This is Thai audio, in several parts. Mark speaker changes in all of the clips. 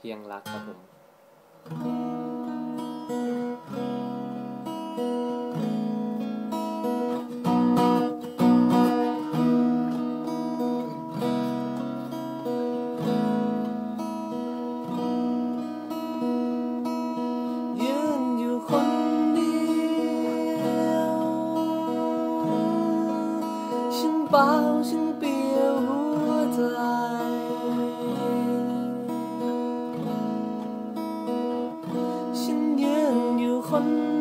Speaker 1: เพียงรักครับผม
Speaker 2: เปล่าฉันเปียวหัวใจ คน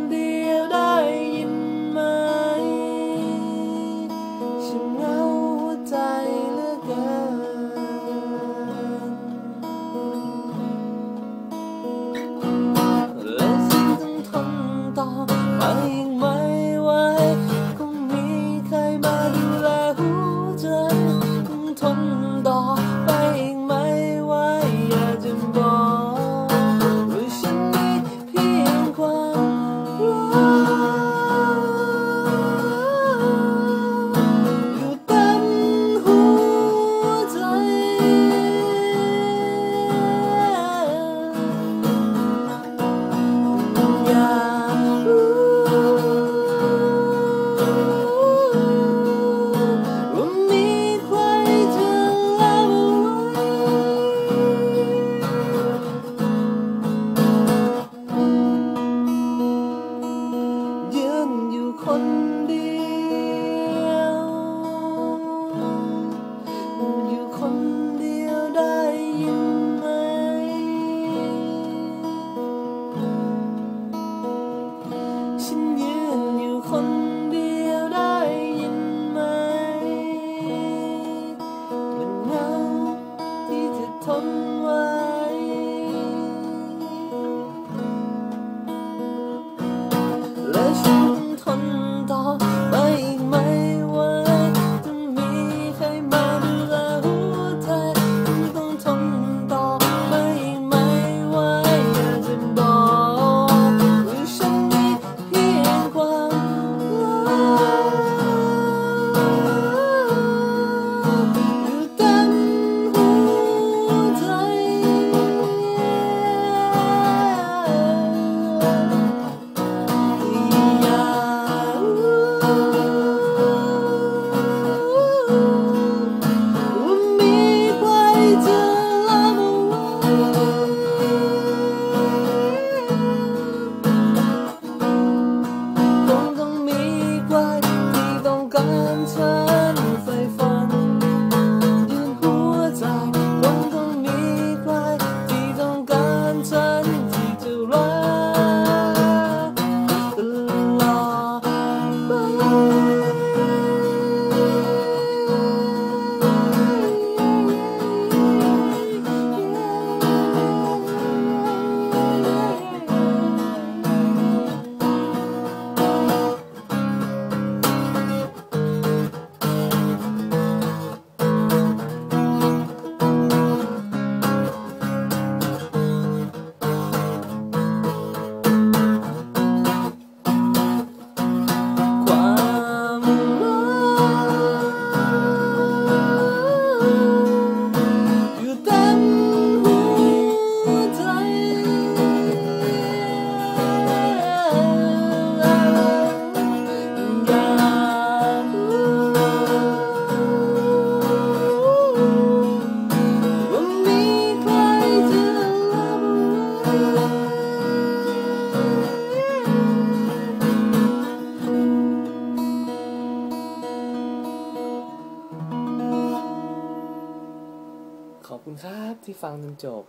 Speaker 1: ขอบคุณครับที่ฟังจนจบ